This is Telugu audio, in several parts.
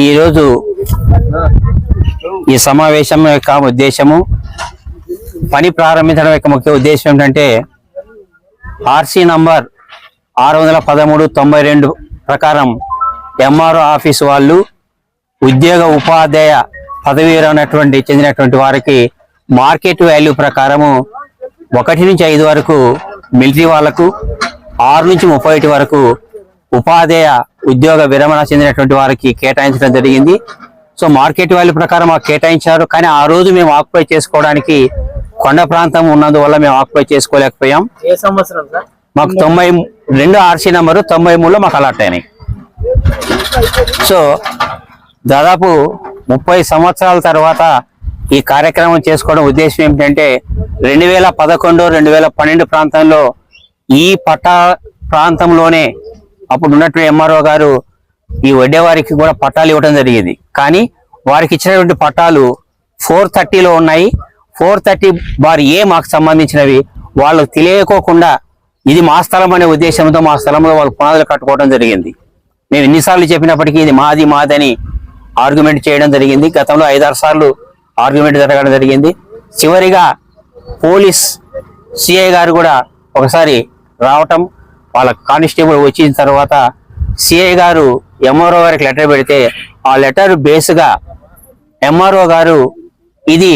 ఈరోజు ఈ సమావేశం యొక్క ఉద్దేశము పని ప్రారంభించడం యొక్క ముఖ్య ఉద్దేశం ఏంటంటే ఆర్సీ నంబర్ ఆరు వందల పదమూడు తొంభై రెండు ప్రకారం ఎంఆర్ఓ ఆఫీస్ వాళ్ళు ఉద్యోగ ఉపాధ్యాయ పదవి అనేటువంటి చెందినటువంటి వారికి మార్కెట్ వాల్యూ ప్రకారము ఒకటి నుంచి ఐదు వరకు మిలిటరీ వాళ్ళకు ఆరు నుంచి ముప్పై వరకు ఉపాధ్యాయ ఉద్యోగ విరమణ చెందినటువంటి వారికి కేటాయించడం జరిగింది. సో మార్కెట్ వాల్యూ ప్రకారం మాకు కేటాయించారు. కానీ ఆ రోజు మేము ఆక్యుపై చేసుకోవడానికి కొండ ప్రాంతం ఉన్నందువల్ల మేము ఆక్యుపై చేసుకోలేకపోయాం. ఏ సంవత్సరం సార్? మాకు తొంభై రెండు ఆర్సీ నంబరు తొంభై మూడులో మాకు అలాట్ అయినాయి. సో దాదాపు ముప్పై సంవత్సరాల తర్వాత ఈ కార్యక్రమం చేసుకోవడం ఉద్దేశం ఏమిటంటే రెండు వేల పదకొండు రెండు వేల పన్నెండు ప్రాంతంలో ఈ పట్టా ప్రాంతంలోనే అప్పుడు ఉన్నటువంటి ఎంఆర్ఓ గారు ఈ వడ్డేవారికి కూడా పట్టాలు ఇవ్వడం జరిగింది. కానీ వారికి ఇచ్చినటువంటి పట్టాలు ఫోర్ థర్టీలో ఉన్నాయి. ఫోర్ థర్టీ బార్ ఏ మాకు సంబంధించినవి వాళ్ళకు తెలియకోకుండా ఇది మా స్థలం అనే ఉద్దేశంతో మా స్థలంలో వాళ్ళు పునాదులు కట్టుకోవడం జరిగింది. మేము ఎన్నిసార్లు చెప్పినప్పటికీ ఇది మాది మాదని ఆర్గ్యుమెంట్ చేయడం జరిగింది. గతంలో ఐదారు సార్లు ఆర్గ్యుమెంట్ జరగడం జరిగింది. చివరిగా పోలీస్ సిఐ గారు కూడా ఒకసారి రావటం వాళ్ళ కానిస్టేబుల్ వచ్చిన తర్వాత సిఐ గారు ఎంఆర్ఓ గారికి లెటర్ పెడితే ఆ లెటర్ బేస్గా ఎంఆర్ఓ గారు ఇది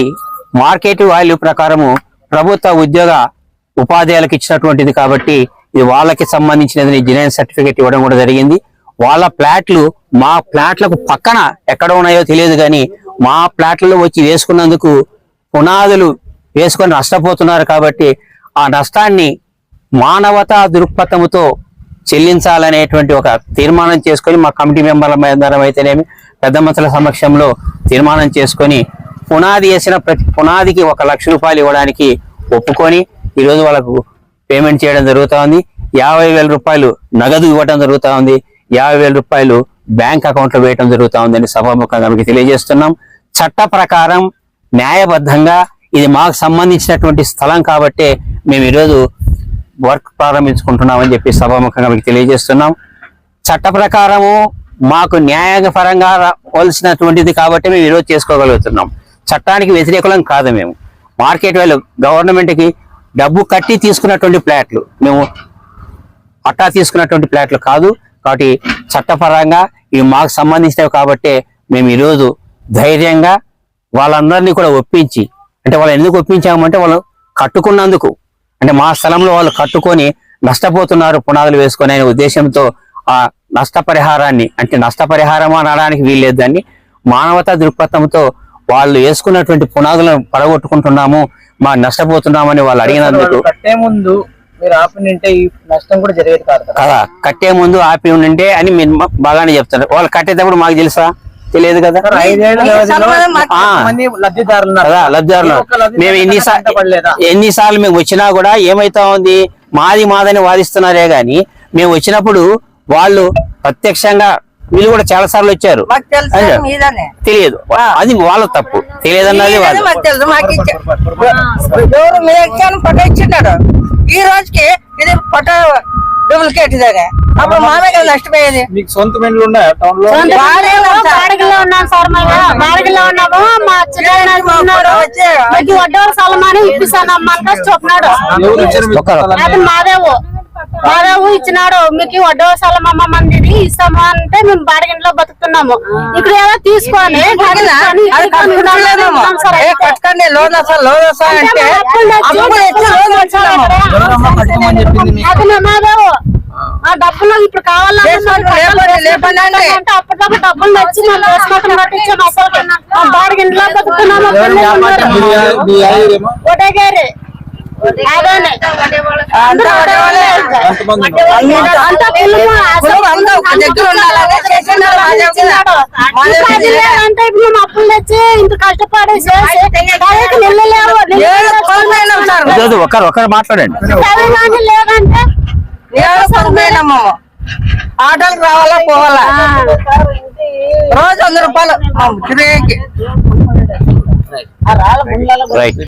మార్కెట్ వాల్యూ ప్రకారము ప్రభుత్వ ఉద్యోగ ఉపాధ్యాయులకు ఇచ్చినటువంటిది కాబట్టి ఇది వాళ్ళకి సంబంధించినది జెన్యున్ సర్టిఫికేట్ ఇవ్వడం కూడా జరిగింది. వాళ్ళ ప్లాట్లు మా ప్లాట్లకు పక్కన ఎక్కడ ఉన్నాయో తెలియదు కానీ మా ప్లాట్లలో వచ్చి వేసుకున్నందుకు పునాదులు వేసుకొని నష్టపోతున్నారు కాబట్టి ఆ నష్టాన్ని మానవతా దృక్పథముతో చెల్లించాలనేటువంటి ఒక తీర్మానం చేసుకొని మా కమిటీ మెంబర్ల అందరం అయితేనేమి పెద్ద మంత్రుల సమక్షంలో తీర్మానం చేసుకొని పునాది వేసిన ప్రతి పునాదికి ఒక లక్ష రూపాయలు ఇవ్వడానికి ఒప్పుకొని ఈరోజు వాళ్ళకు పేమెంట్ చేయడం జరుగుతూ ఉంది. యాభై వేల రూపాయలు నగదు ఇవ్వడం జరుగుతూ ఉంది. యాభై వేల రూపాయలు బ్యాంక్ అకౌంట్లో వేయటం వేయడం ఉందని సభాముఖంగా మీకు తెలియజేస్తున్నాం. చట్ట ప్రకారం న్యాయబద్ధంగా ఇది మాకు సంబంధించినటువంటి స్థలం కాబట్టే మేము ఈరోజు వర్క్ ప్రారంభించుకుంటున్నామని చెప్పి సభాముఖంగా మీకు తెలియజేస్తున్నాం. చట్ట ప్రకారము మాకు న్యాయపరంగా రావాల్సినటువంటిది కాబట్టి మేము ఈరోజు చేసుకోగలుగుతున్నాం. చట్టానికి వ్యతిరేకులం కాదు మేము. మార్కెట్ వాళ్ళు గవర్నమెంట్కి డబ్బు కట్టి తీసుకున్నటువంటి ప్లాట్లు. మేము పట్టా తీసుకున్నటువంటి ప్లాట్లు కాదు. కాబట్టి చట్టపరంగా ఇవి మాకు సంబంధించినవి కాబట్టి మేము ఈరోజు ధైర్యంగా వాళ్ళందరినీ కూడా ఒప్పించి అంటే వాళ్ళు ఎందుకు ఒప్పించామంటే వాళ్ళు కట్టుకున్నందుకు అంటే మా స్థలంలో వాళ్ళు కట్టుకొని నష్టపోతున్నారు పునాదులు వేసుకొని అనే ఉద్దేశంతో ఆ నష్టపరిహారాన్ని అంటే నష్టపరిహారం అనడానికి వీల్లేదు దాన్ని. మానవతా దృక్పథంతో వాళ్ళు వేసుకున్నటువంటి పునాదులను పడగొట్టుకుంటున్నాము మా నష్టపోతున్నామని వాళ్ళు అడిగినందుకు కట్టే ముందు మీరు ఆపినంటే ఈ నష్టం కూడా జరిగేది కాదు కదా. కట్టే ముందు ఆపి ఉండింటే అని మీరు బాగానే చెప్తారు. వాళ్ళు కట్టేటప్పుడు మాకు తెలుసా? తెలియదు కదా? లబ్ధిదారులు మేము ఎన్నిసార్లు కంటపడలేదా? ఎన్నిసార్లు మేము వచ్చినా కూడా ఏమైతా ఉంది? మాది మాదని వాదిస్తున్నారే గాని మేము వచ్చినప్పుడు వాళ్ళు ప్రత్యక్షంగా వీళ్ళు కూడా చాలా సార్లు వచ్చారు. తెలియదు. అది వాళ్ళ తప్పు. తెలియదన్నది ఈ రోజుకి ఇది పట్ట డూప్లికేట్ ఇదే అప్పుడు మామే కదా నష్టపోయేది. మీకు సొంత మెండ్లు ఉన్నాయా టౌన్లో. బాడగిలో ఉన్నాం సార్ బాడగిలో ఉన్నాము మా చిన్న సలమాని ఇప్పిస్తాను అమ్మని చెప్పినాడు. మాదేవు. మాదేవు ఇచ్చినాడు మీకు వడ్డోరు సలం అమ్మ మందిది ఇస్తాము అంటే మేము బాడగిలో బతుకుతున్నాము. ఇక్కడ ఏదో తీసుకొని అది? అది ఆ. డబ్బులు ఇప్పుడు. అంటే. అప్పటికప్పుడు డబ్బులు మా బాడగిలో బతుకుతున్నాము ఎవరు మీ అమ్మ అంటే ఇప్పుడు మేము అప్పులు తెచ్చి ఇంత ఒకరు ఒకరు మాట్లాడండి లేదంటే ఆటోలకు రావాలా పోవాలా రోజు వంద రూపాయలు రైట్